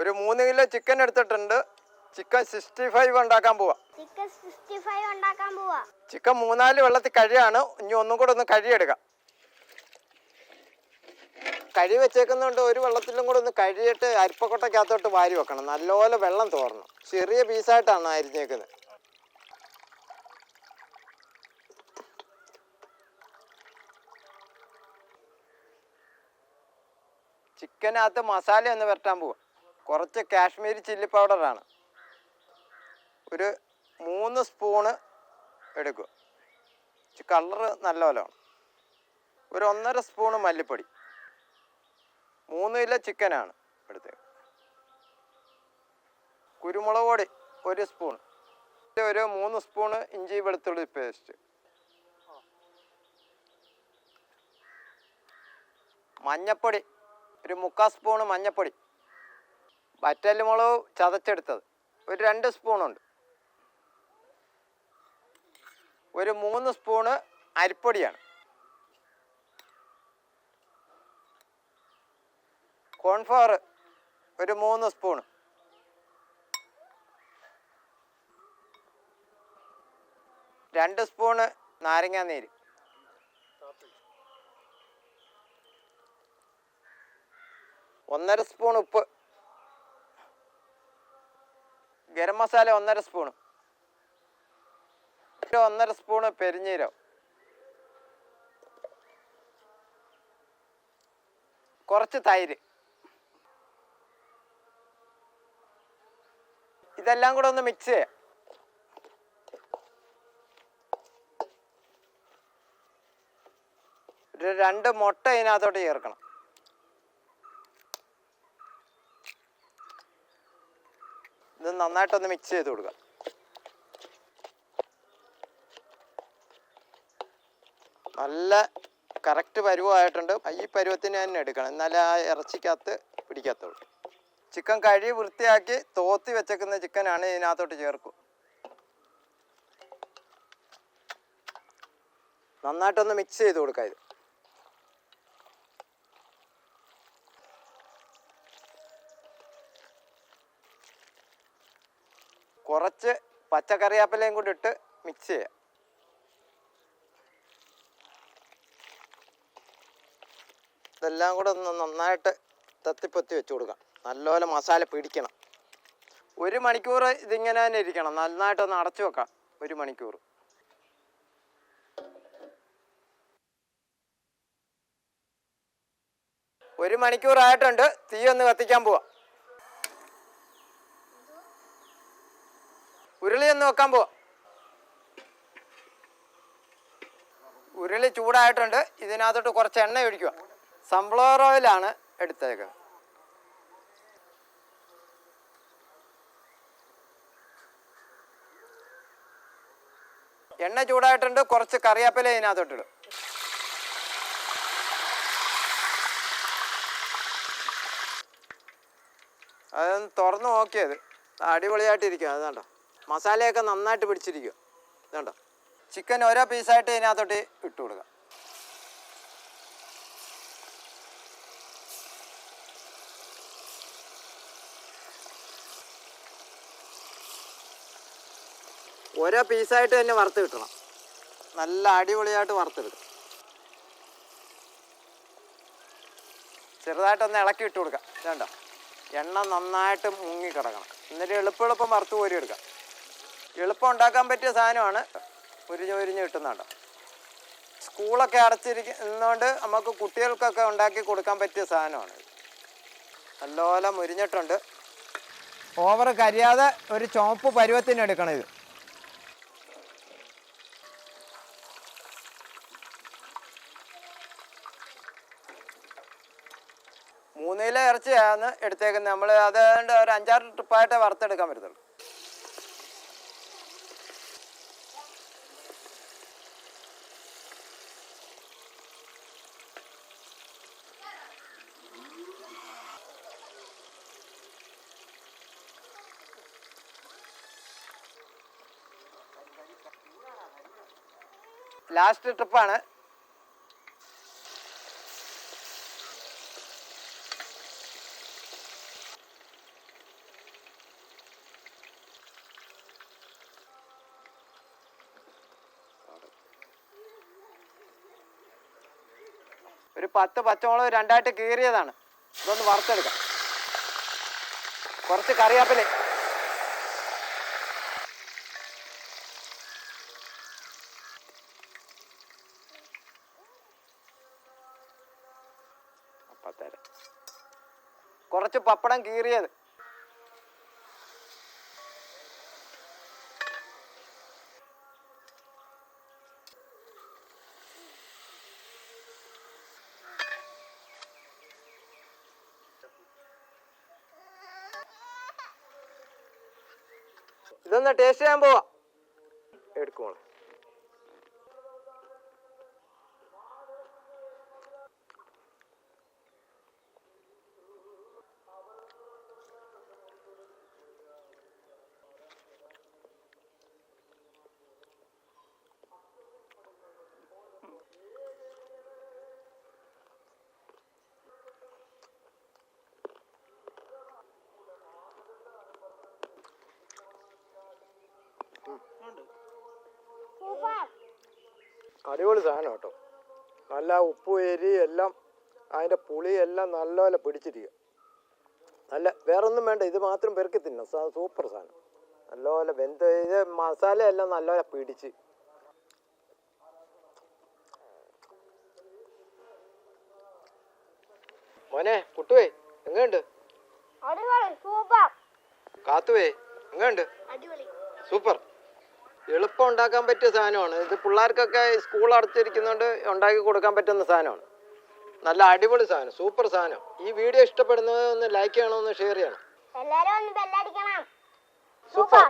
ഒരു മൂന്ന് kilo chicken എടുത്തിട്ടുണ്ട്. ചിക്കൻ സിക്സ്റ്റി ഫൈവ് ഉണ്ടാക്കാൻ പോവാ. ചിക്കൻ സിക്സ്റ്റി ഫൈവ് ഉണ്ടാക്കാൻ പോവാ. ചിക്കൻ മൂന്നാൽ വെള്ളത്തിൽ കഴിയാണ് ഇനി ഒന്നും കൂടെ ഒന്ന് കഴിയെടുക്കാം കഴി വെച്ചേക്കുന്നതുകൊണ്ട് ഒരു വെള്ളത്തിലും കൂടെ ഒന്ന് കഴിയിട്ട് അരിപ്പക്കൊട്ടക്കകത്തോട്ട് വാരി വെക്കണം. നല്ലപോലെ വെള്ളം തോറണം ചെറിയ പീസായിട്ടാണ് അരിഞ്ഞേക്കുന്നത്. ചിക്കനകത്ത് മസാല ഒന്ന് വരട്ടാൻ പോവാം. കുറച്ച് കാശ്മീരി ചില്ലി പൗഡറാണ്. ഒരു മൂന്ന് സ്പൂണ് എടുക്കുക കളറ് നല്ല പോലെയാണ് ഒരു ഒന്നര സ്പൂണ് മല്ലിപ്പൊടി. മൂന്ന് കിലോ ചിക്കനാണ് എടുത്തത് കുരുമുളക് പൊടി ഒരു സ്പൂൺ ഒരു മൂന്ന് സ്പൂണ് ഇഞ്ചി വെളുത്തുള്ളി പേസ്റ്റ്. മഞ്ഞപ്പൊടി ഒരു മുക്കാൽ സ്പൂണ് മഞ്ഞപ്പൊടി. വറ്റൽമുളക് ചതച്ചെടുത്തത്. ഒരു രണ്ട് സ്പൂണുണ്ട്. ഒരു മൂന്ന് സ്പൂണ് അരിപ്പൊടിയാണ്. കോൺഫ്ലവർ ഒരു മൂന്ന് സ്പൂണ്. രണ്ട് സ്പൂണ് നാരങ്ങാനീര് ഒന്നര സ്പൂൺ ഉപ്പ്. ഗരം മസാല ഒന്നര സ്പൂണ്. ഒന്നര സ്പൂണ് പെരിഞ്ഞീരം. കുറച്ച് തൈര്. ഇതെല്ലാം കൂടെ ഒന്ന് മിക്സ് ചെയ്യാം. ഒരു രണ്ട് മുട്ട ഇതിനകത്തോട്ട് ചേർക്കണം. നന്നായിട്ടൊന്ന് മിക്സ് ചെയ്ത് കൊടുക്കുക നല്ല കറക്റ്റ് പരുവമായിട്ടുണ്ട് ഈ പരുവത്തിന് തന്നെ എടുക്കണം. എന്നാലേ ആ ഇറച്ചിക്കകത്ത് പിടിക്കത്തുള്ളൂ. ചിക്കൻ കഴുകി വൃത്തിയാക്കി തോത്തി വെച്ചേക്കുന്ന ചിക്കനാണ് ഇതിനകത്തോട്ട് ചേർക്കും. നന്നായിട്ടൊന്ന് മിക്സ് ചെയ്ത് കൊടുക്കാം ഇത്. കുറച്ച് പച്ചക്കറിയാപ്പലയും കൂടി ഇട്ട് മിക്സ് ചെയ്യാം. ഇതെല്ലാം കൂടെ ഒന്ന് നന്നായിട്ട് തത്തിപ്പൊത്തി വെച്ച് കൊടുക്കാം. നല്ലപോലെ മസാല പിടിക്കണം. ഒരു മണിക്കൂർ ഇതിങ്ങനെ തന്നെ ഇരിക്കണം. നന്നായിട്ടൊന്ന് അടച്ചു വെക്കാം. ഒരു മണിക്കൂർ. ഒരു മണിക്കൂറായിട്ടുണ്ട്. തീ ഒന്ന് കത്തിക്കാൻ പോവാം. ഉരുളി ഒന്ന് വെക്കാൻ പോവാം. ഉരുളി ചൂടായിട്ടുണ്ട്. ഇതിനകത്തോട്ട് കുറച്ച് എണ്ണ ഒഴിക്കുക. സൺഫ്ലവർ ഓയിലാണ് എടുത്തേക്കുന്നത് എണ്ണ ചൂടായിട്ടുണ്ട്. കുറച്ച് കറിവേപ്പില ഇതിനകത്തോട്ടിടും. അതൊന്ന് തുറന്ന് നോക്കിയത്. അടിപൊളിയായിട്ടിരിക്കും അതാണ്ടോ. മസാലയൊക്കെ നന്നായിട്ട് പിടിച്ചിരിക്കും. ഇതുണ്ടോ? ചിക്കൻ ഓരോ പീസായിട്ട് ഇതിനകത്തോട്ട് ഇട്ട് കൊടുക്കാം. ഓരോ പീസായിട്ട് തന്നെ വറുത്ത് കിട്ടണം. നല്ല അടിപൊളിയായിട്ട് വറുത്തെടുക്കും. ചെറുതായിട്ടൊന്ന് ഇളക്കി ഇട്ട് കൊടുക്കാം. വേണ്ട എണ്ണ നന്നായിട്ട് മുങ്ങി കിടക്കണം. എന്നിട്ട് എളുപ്പം എളുപ്പം വറുത്ത് കോരി എടുക്കാം. എളുപ്പം ഉണ്ടാക്കാൻ പറ്റിയ സാധനമാണ് ഉരിഞ്ഞ് ഉരിഞ്ഞ് കിട്ടുന്നുണ്ടോ സ്കൂളൊക്കെ അടച്ചിരിക്കുന്നതുകൊണ്ട് നമുക്ക് കുട്ടികൾക്കൊക്കെ ഉണ്ടാക്കി കൊടുക്കാൻ പറ്റിയ സാധനമാണ്. നല്ലപോലെ മുരിഞ്ഞിട്ടുണ്ട് ഓവർ കരിയാതെ ഒരു ചുവപ്പ് പരുവത്തിന് എടുക്കണം ഇത്. മൂന്നിലെ ഇറച്ചിയാണ് എടുത്തേക്കുന്നത്. നമ്മൾ അതുകൊണ്ട് ഒരു അഞ്ചാറ് ട്രിപ്പായിട്ടേ വറുത്തെടുക്കാൻ പറ്റത്തുള്ളൂ. ലാസ്റ്റ് ട്രിപ്പാണ്. ഒരു പത്ത് പച്ചമുളക് രണ്ടായിട്ട് കീറിയതാണ്. ഇതൊന്ന് വറുത്തെടുക്കാം. കുറച്ച് കറിയാപ്പിലേ കുറച്ച് പപ്പടം കീറിയത്. ഇതൊന്ന് ടേസ്റ്റ് ചെയ്യാൻ പോവാ. എടുക്കുമോളെ അടിപൊളി സാധനം കേട്ടോ. നല്ല ഉപ്പ് എരി എല്ലാം അതിന്റെ പുളി എല്ലാം നല്ലപോലെ പിടിച്ചിരിക്കുക. നല്ല വേറൊന്നും വേണ്ട ഇത് മാത്രം പെറുക്കി തിന്നാം സൂപ്പർ സാധനം. നല്ലപോലെ വെന്ത് ഇത് മസാല എല്ലാം നല്ലപോലെ പിടിച്ച്. മോനെ കുട്ടുവേ എങ്ങനെയുണ്ട് സൂപ്പർ. കാത്തുവേ എങ്ങനെയുണ്ട് സൂപ്പർ. എളുപ്പം ഉണ്ടാക്കാൻ പറ്റിയ സാധനമാണ്. ഇത് പിള്ളേർക്കൊക്കെ സ്കൂൾ അടച്ചിരിക്കുന്നതുകൊണ്ട് ഉണ്ടാക്കി കൊടുക്കാൻ പറ്റുന്ന സാധനമാണ്. നല്ല അടിപൊളി സാധനം സൂപ്പർ സാധനം. ഈ വീഡിയോ ഇഷ്ടപ്പെടുന്നത് ഒന്ന് ലൈക്ക് ചെയ്യണം ഒന്ന് ഷെയർ ചെയ്യണം. എല്ലാവരും ഒന്ന് ബെല്ലടിക്കണം സൂപ്പർ